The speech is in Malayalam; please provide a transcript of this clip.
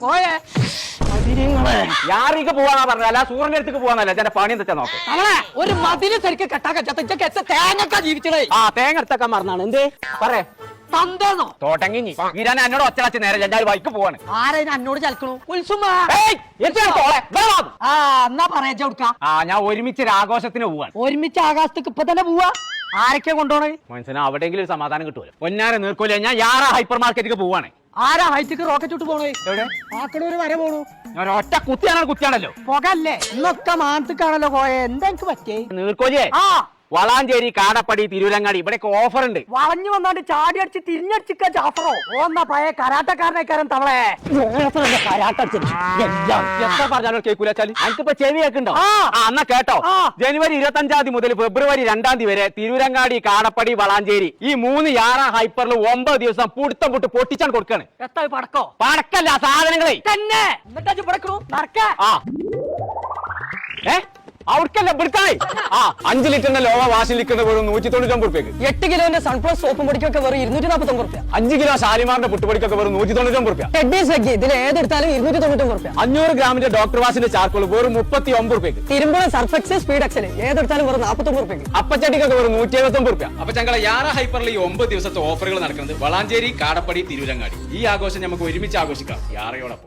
പോയേ. യാറിക്ക് പോവാന്നാ പറഞ്ഞത് അല്ല സൂറിന്റെ അടുത്തേക്ക് പോവാന്നല്ല എന്റെ പണി എന്താ നോക്ക്. ഒരു മതിൽ ശരിക്കും കെട്ടാക്ക എത്ര തേങ്ങക്ക ജീവിച്ചടേ ആ തേങ്ങ എടുത്തൊക്കെ മറന്നാണ്. എന്തേ? പറയേ. തന്തേന്നോ? തോട്ടങ്ങി ഇരാൻ എന്നോട് ഒച്ചടച്ച് നേരെ ഞാൻ ബൈക്ക് പോവാണ്. ആരെ എന്നോട് ചലക്കണു. ആ എന്നാ പറയാ ആ ഞാൻ ഒരുമിച്ച് ഒരു ആഘോഷത്തിന് പോവാണ്. ഒരുമിച്ച് ആകാശത്തേക്ക് ഇപ്പൊ തന്നെ പോവാ? ആരൊക്കെ കൊണ്ടുപോണേ? മനസ്സിന് അവിടെയെങ്കിലും ഒരു സമാധാനം കിട്ടുമല്ലോ. ഒന്നാരെ നീർക്കൂല ഞാൻ യാറ ഹൈപ്പർ മാർക്കറ്റിലേക്ക് പോവാണ്. ആരാ ഹൈറ്റിക്ക് റോക്കറ്റ് ഇട്ട് പോണേ? എവിടെ? ആക്കണൂര് വരെ പോണു. ഞാൻ ഒറ്റ കുത്തിയാണോ കുത്തിയാണല്ലോ. പുകല്ലേ? ഇന്നൊക്കെ മാനത്തിക്കാണല്ലോ പോയെ. എന്താ എനിക്ക് പറ്റേ നീർക്കോലിയെ? ആ. വളാഞ്ചേരി കാടപ്പടി തിരുവല്ലങ്ങാടി ഇവിടെയൊക്കെ ഓഫർ ഉണ്ട്. വളഞ്ഞു വന്നാണ്ട് ചാടി അടിച്ച് തിരിഞ്ഞടിച്ചിക്ക ജാഫറോ. ഓന്നാ പഴയ കരാട്ടക്കാരനേക്കാരൻ തവളെ. എത്ര പറഞ്ഞാലും കേൾക്കൂല വെച്ചാൽ എനിക്കിപ്പോ ചെവി കേൾക്കുണ്ടോ? ആ. എന്നാ കേട്ടോ. ജനുവരി ഇരുപത്തി അഞ്ചാം തീയതി മുതൽ ഫെബ്രുവരി രണ്ടാം തീയതി വരെ തിരുവരങ്ങാടി കാടപ്പടി വളാഞ്ചേരി ഈ മൂന്ന് യാറ ഹൈപ്പറിൽ ഒമ്പത് ദിവസം പുടുത്തം പൊട്ട് പൊട്ടിച്ചാണ് കൊടുക്കാണ്. പടക്കോ? പടക്കല്ല സാധനങ്ങളെ. തന്നെ. ആ. ഏ? അവർക്കല്ല ഇവിടുക്കാണേ ആ അഞ്ച് ലിറ്ററിന്റെ ലോവ വാഷിൽ നിൽക്കുന്ന വെറും നൂറ്റി തൊണ്ണൂറ്റൊമ്പത് റുപ്യക്ക് എട്ട് കിലോന്റെ സൺഫ്ലവർ സോപ്പും പൊടിക്കൊക്കെ വെറും ഇരുന്നൂറ്റി നാൽപ്പത്തൊമ്പത് റുപ്യ അഞ്ച് കിലോ ഷാലിമാറിന്റെ പുട്ടുപൊടിക്കൊക്കെ വെറും നൂറ്റി തൊണ്ണൂറ്റൊമ്പത് റുപ്യ ടെഡി സ്വഗ്ഗി ഇതിൽ ഏതെടുത്താലും ഇരുന്നൂറ്റി തൊണ്ണൂറ്റൊമ്പത് റുപ്യ അഞ്ഞൂറ് ഗ്രാമിന്റെ ഡോക്ടർ വാഷിന്റെ ചാർക്കോൾ വെറും മുപ്പത്തി ഒമ്പത് റുപ്യക്ക് തിരുമ്പുളം സർഫെക്സ് സ്പീഡ് എക്സൽ ഏതെടുത്താലും വെറും നാൽപ്പത്തൊമ്പത് റുപ്യക്ക് അപ്പച്ചട്ടിക്കൊക്കെ വെറും നൂറ്റി എഴുപത്തൊമ്പത് റുപ്യ അപ്പൊ ഞങ്ങളെ യാറ ഹൈപ്പറിൽ ഈ ഒമ്പത് ദിവസത്തെ ഓഫറുകൾ നടക്കുന്നത് വളാഞ്ചേരി കാടപ്പടി തിരുവരങ്ങാടി ഈ ആഘോഷം നമുക്ക് ഒരുമിച്ച് ആഘോഷിക്കാം. യാറയോടൊപ്പം.